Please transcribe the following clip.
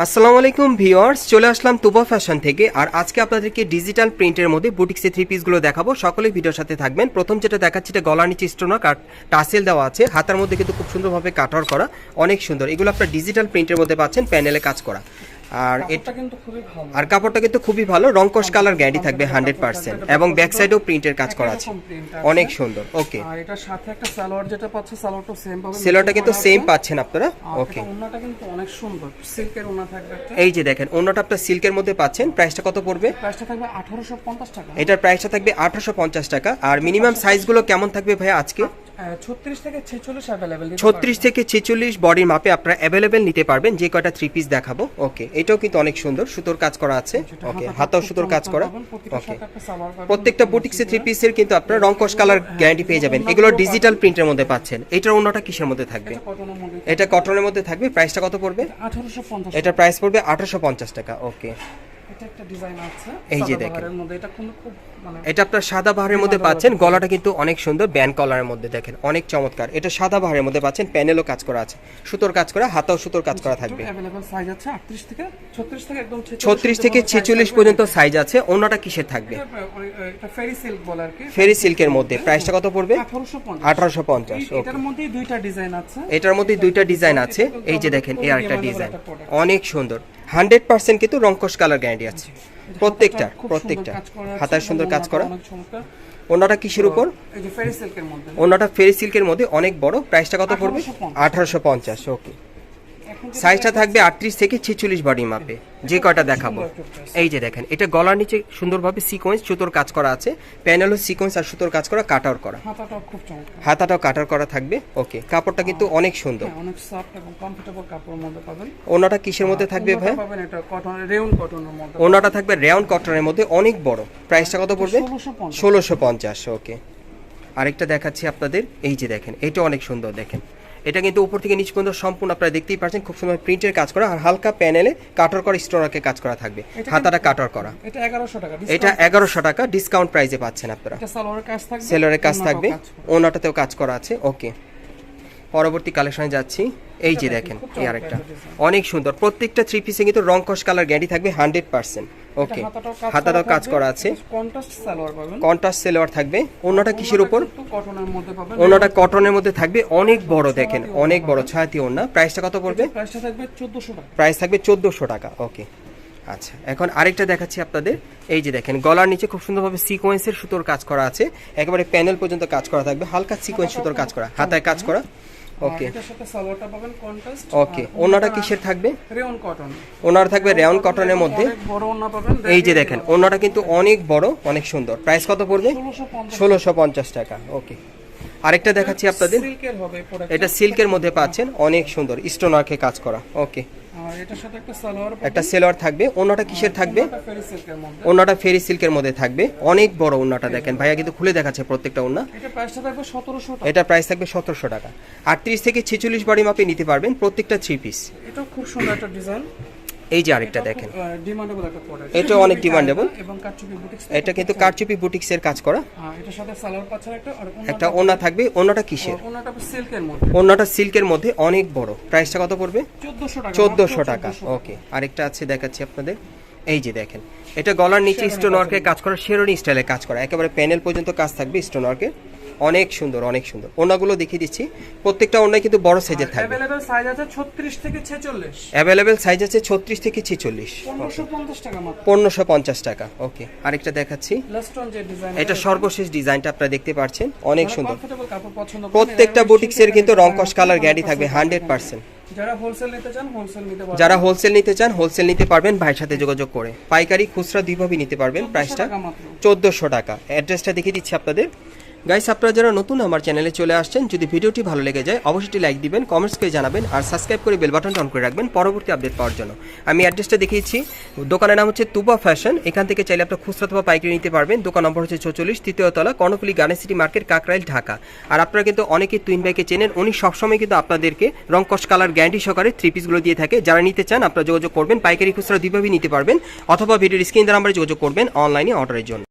আসসালামু আলাইকুম ভিউয়ার্স, চলে আসলাম তুবা ফ্যাশন থেকে। আর আজকে আপনাদেরকে ডিজিটাল প্রিন্টের মধ্যে বুটিক্সে থ্রি পিসগুলো দেখাবো। সকলে ভিডিওর সাথে থাকবেন। প্রথম যেটা দেখাচ্ছি এটা গলার নিচে স্টোনক আর টাসেল দেওয়া আছে। হাতার মধ্যে কিন্তু খুব সুন্দরভাবে কাটার করা। অনেক সুন্দর। এগুলো আপনার ডিজিটাল প্রিন্টের মধ্যে পাচ্ছেন প্যানেলে কাজ করা। আর এটা এটা কিন্তু খুবই ভালো। আর কাপড়টা কিন্তু খুবই ভালো রংকশ কালার গ্যারান্টি থাকবে হান্ড্রেড পার্সেন্ট এবং ব্যাক সাইডেও প্রিন্টের কাজ করা আছে। অনেক সুন্দর ওকে আর এটার সাথে একটা সালোয়ার যেটা পাচ্ছে সালোয়ারটা সেম কিন্তু সেম পাচ্ছেন আপনারা? ওকে ওকে ওন্নাটা কিন্তু অনেক সুন্দর। সিল্কের ওন্না থাকবে এই যে দেখেন অন্যটা আপনার সিল্কের মধ্যে পাচ্ছেন প্রাইসটা কত পড়বে? প্রাইসটা থাকবে 1850 টাকা। এটার প্রাইসটা থাকবে আঠারোশো পঞ্চাশ টাকা। আর মিনিমাম সাইজগুলো কেমন থাকবে ভাই আজকে? ছত্রিশ থেকে ছেচল্লিশ বডির মাপে আপনারা অ্যাভেলেবেল নিতে পারবেন। যে কয়টা থ্রি পিস দেখাবো। ওকে এটাও কিন্তু অনেক সুন্দর। সুতোর কাজ করা আছে। ওকে হাতাও সুতোর কাজ করা। ওকে প্রত্যেকটা বুটিক্সে থ্রি পিসের কিন্তু আপনারা কষ কালার গ্যারান্টি পেয়ে যাবেন। এগুলো ডিজিটাল প্রিন্টের মধ্যে পাচ্ছেন। এটার অন্যটা কিসের মধ্যে থাকবে? এটা কটনের মধ্যে থাকবে। প্রাইসটা কত পড়বে? এটা প্রাইস পড়বে আঠারোশো পঞ্চাশ টাকা। ওকে এটা একটা ডিজাইন আছে এই যে সাদা দেখেন। বাহারের মধ্যে এটা কিন্তু খুব মানে এটা আপনার সাদা বাহারের মধ্যে পাচ্ছেন গলাটা কিন্তু অনেক সুন্দর ব্যান্ড কলারের মধ্যে দেখেন অনেক চমৎকার এটা সাদা বাহারের মধ্যে পাচ্ছেন প্যানেলও কাজ করা আছে সুতোর কাজ করা হাতাও সুতোর কাজ করা থাকবে अवेलेबल সাইজ আছে 38 থেকে 36 থেকে একদম 46 ছত্রিশ থেকে ছেচল্লিশ পর্যন্ত সাইজ আছে অন্যটা কিসের থাকবে এটা, আহ, এটা ফেরি সিল্ক বলে আর কি ফেরি সিল্কের মধ্যে প্রাইসটা কত পড়বে 1850 আঠারোশো পঞ্চাশ এই- এটার মধ্যেই দুইটা ডিজাইন আছে এটার মধ্যে দুইটা ডিজাইন আছে এই যে দেখেন এই আরেকটা ডিজাইন অনেক সুন্দর হান্ড্রেড পার্সেন্ট কিন্তু রংকশ কালার গ্যারান্টি আছে। প্রত্যেকটা প্রত্যেকটা। হাতার সুন্দর কাজ করা। অন্যটা কিসের উপর? এই ফেরি সিল্কের মধ্যে। অন্যটা ফেরি সিল্কের মধ্যে অনেক বড়। প্রাইসটা কত পড়বে? 1850 আঠারোশো পঞ্চাশ ওকে সাইজটা থাকবে আটত্রিশ থেকে ছেচল্লিশ বডি মাপে যে কয়টা দেখাবো। এই যে দেখেন এটা গলার নিচে সুন্দরভাবে সিকোয়েন্স সুতোর কাজ করা আছে প্যানেলও সিকোয়েন্স আর সুতোর কাজ করা কাটার করা। হাতাটাও কাটার করা থাকবে ওকে কাপড়টা কিন্তু অনেক সুন্দর। হ্যাঁ, অনেক সফট এবং কমফোর্টেবল কাপড়ের মধ্যে পাবেন। ওনাটা কিসের মধ্যে থাকবে ভাই উন্নত পাবেন এটা কটন রেউন কটনের মধ্যে। ওনাটা থাকবে রেয়ন কটনের মধ্যে অনেক বড়। প্রাইসটা কত পড়বে? 1650 ষোলোশো পঞ্চাশ ওকে আরেকটা দেখাচ্ছি আপনাদের এই যে দেখেন এটা অনেক সুন্দর দেখেন। এটা কিন্তু উপর থেকে নিচ পর্যন্ত সম্পূর্ণ আপনারা দেখতেই পাচ্ছেন খুব সুন্দর প্রিন্টের কাজ করা আর হালকা প্যানেলে কাটর করা স্টোনারকে কাজ করা থাকবে। হাতাটা কাটার করা। এটা 1100 টাকা এটা এগারোশো টাকা ডিসকাউন্ট প্রাইসে পাচ্ছেন আপনারা। এটা সালোয়ারের কাজ থাকবে সেলরের কাজ থাকবে ওনাটাতেও কাজ করা আছে ওকে পরবর্তী কালেকশনে যাচ্ছি এই যে দেখেন এই আরেকটা। অনেক সুন্দর প্রত্যেকটা থ্রি পিসে কিন্তু রং কস কালার গ্যারান্টি থাকবে হান্ড্রেড পার্সেন্ট ওকে হাতাটাও কাজ করা আছে। কন্ট্রাস্ট সালোয়ার থাকবে। অন্যটা কিসের উপর? কটনের মধ্যে পাবেন। অন্যটা কটনের মধ্যে থাকবে। অনেক বড় দেখেন। অনেক বড় ছায়াতি ওন্না প্রাইসটা কত পড়বে? প্রাইসটা থাকবে 1400 টাকা। প্রাইস থাকবে চোদ্দোশো টাকা। ওকে আচ্ছা এখন আরেকটা দেখাচ্ছি আপনাদের। এই যে দেখেন গলার নিচে খুব সুন্দরভাবে সিকোয়েন্সের সুতোর কাজ করা আছে। একেবারে প্যানেল পর্যন্ত কাজ করা থাকবে। হালকা সিকোয়েন্স সুতোর কাজ করা। হাতায় কাজ করা। ওকে এটার সাথে সালোয়ারটা পাবেন কন্ট্রাস্ট ওকে ওনাটা কিসের থাকবে? রেয়ন কটন ওনার থাকবে রেয়ন কটনের মধ্যে। বড় ওনা পাবেন এই যে দেখেন ওনাটা কিন্তু অনেক বড় অনেক সুন্দর। প্রাইস কত পড়বে? 1650 ষোলোশো পঞ্চাশ টাকা। ওকে আরেকটা দেখাচ্ছি আপনাদের। সিল্কের হবে এটা সিল্কের মধ্যে পাচ্ছেন অনেক সুন্দর। স্টোনারকে কাজ করা। ওকে আর এটার সাথে একটা সালোয়ার একটা সেলোয়ার থাকবে ওনাটা কিসের থাকবে? ফেরি সিল্কের ওনাটা ফেরি সিল্কের মধ্যে থাকবে। অনেক বড় ওনাটা দেখেন ভাইয়া কিন্তু খুলে দেখাচ্ছে প্রত্যেকটা ওনা এটা প্রাইসটা থাকবে 1700 টাকা। এটা প্রাইস থাকবে সতেরোশো টাকা। আটত্রিশ থেকে ছেচল্লিশ বাড়ি মাপে নিতে পারবেন প্রত্যেকটা থ্রি পিস এটা খুব সুন্দর একটা ডিজাইন এই যে আরেকটা দেখেন। ডিমান্ডেবল এটাও অনেক বুটিক্স এটা কিন্তু কারচুপি বুটিক্সের কাজ করা। পাচ্ছেন একটা ওনা থাকবে। ওনাটা কিসের? ওনাটা সিল্কের মধ্যে। অনেক বড়। প্রাইসটা কত পড়বে? 1400 টাকা চোদ্দোশো টাকা। ওকে আরেকটা আছে দেখাচ্ছি আপনাদের। এই যে দেখেন এটা গলার নিচে স্টোন ওয়ার্কের কাজ করা শেরনি স্টাইলে কাজ করা। একেবারে প্যানেল পর্যন্ত কাজ থাকবে স্টোন ওয়ার্কের অনেক সুন্দর অনেক সুন্দর ওনাগুলো দেখিয়ে দিচ্ছি প্রত্যেকটা ওনায় কিন্তু বড় সাইজের থাকবে अवेलेबल সাইজ আছে 36 থেকে 46 অ্যাভেলেবেল সাইজ আছে ছত্রিশ থেকে ছেচল্লিশ 1550 টাকা মাত্র পনেরোশো পঞ্চাশ টাকা ওকে আরেকটা দেখাচ্ছি লাস্টন যে ডিজাইন এটা সর্বশেষ ডিজাইনটা আপনারা দেখতে পাচ্ছেন অনেক সুন্দর কমফোর্টেবল কাপড় পছন্দ করেন, প্রত্যেকটা এরা বুটিক্সের বেশি কিন্তু টাকা রংকশ কালার পছন্দ গ্যারান্টি করেন। থাকবে হান্ড্রেড পার্সেন্ট যারা হোলসেল নিতে চান হোলসেল নিতে পারবেন যারা হোলসেল নিতে চান হোলসেল নিতে পারবেন ভাইয়ের সাথে যোগাযোগ করে পাইকারি খুচরা দুইভাবে নিতে পারবেন 1400 প্রাইসটা টাকা মাত্র চোদ্দোশো টাকা অ্যাড্রেসটা দেখিয়ে দিচ্ছি আপনাদের গাইস আপনারা যারা নতুন আমার চ্যানেলে চলে আসছেন, যদি ভিডিওটি ভালো লেগে যায়, অবশ্যই লাইক দিবেন কমেন্টস করে জানাবেন, আর সাবস্ক্রাইব করে বেল বাটনটা অন করে রাখবেন পরবর্তী আপডেট পাওয়ার জন্য। আমি অ্যাড্রেসটা দেখিয়েছি। দোকানের নাম হচ্ছে তুবা ফ্যাশন এখান থেকে চাইলে আপনার খুচরা অথবা পাইকারি নিতে পারবেন। দোকান নম্বর হচ্ছে চৌচল্লিশ, তৃতীয় তলা, Karnaphuli garden city market, Kakrail, Dhaka. আর আপনারা কিন্তু অনেকেই তুইন বাইকে চেনেন। উনি সবসময় কিন্তু আপনাদেরকে রংকশ কালার গ্যারান্টি সহকারে থ্রি পিসগুলো দিয়ে থাকে। যারা নিতে চান, আপনারা যোগাযোগ করবেন। পাইকারি খুচরা দুইভাবেই নিতে পারবেন। অথবা ভিডিওর স্ক্রিন দ্বারা আমরা যোগাযোগ করবেন অনলাইনে অর্ডারের জন্য।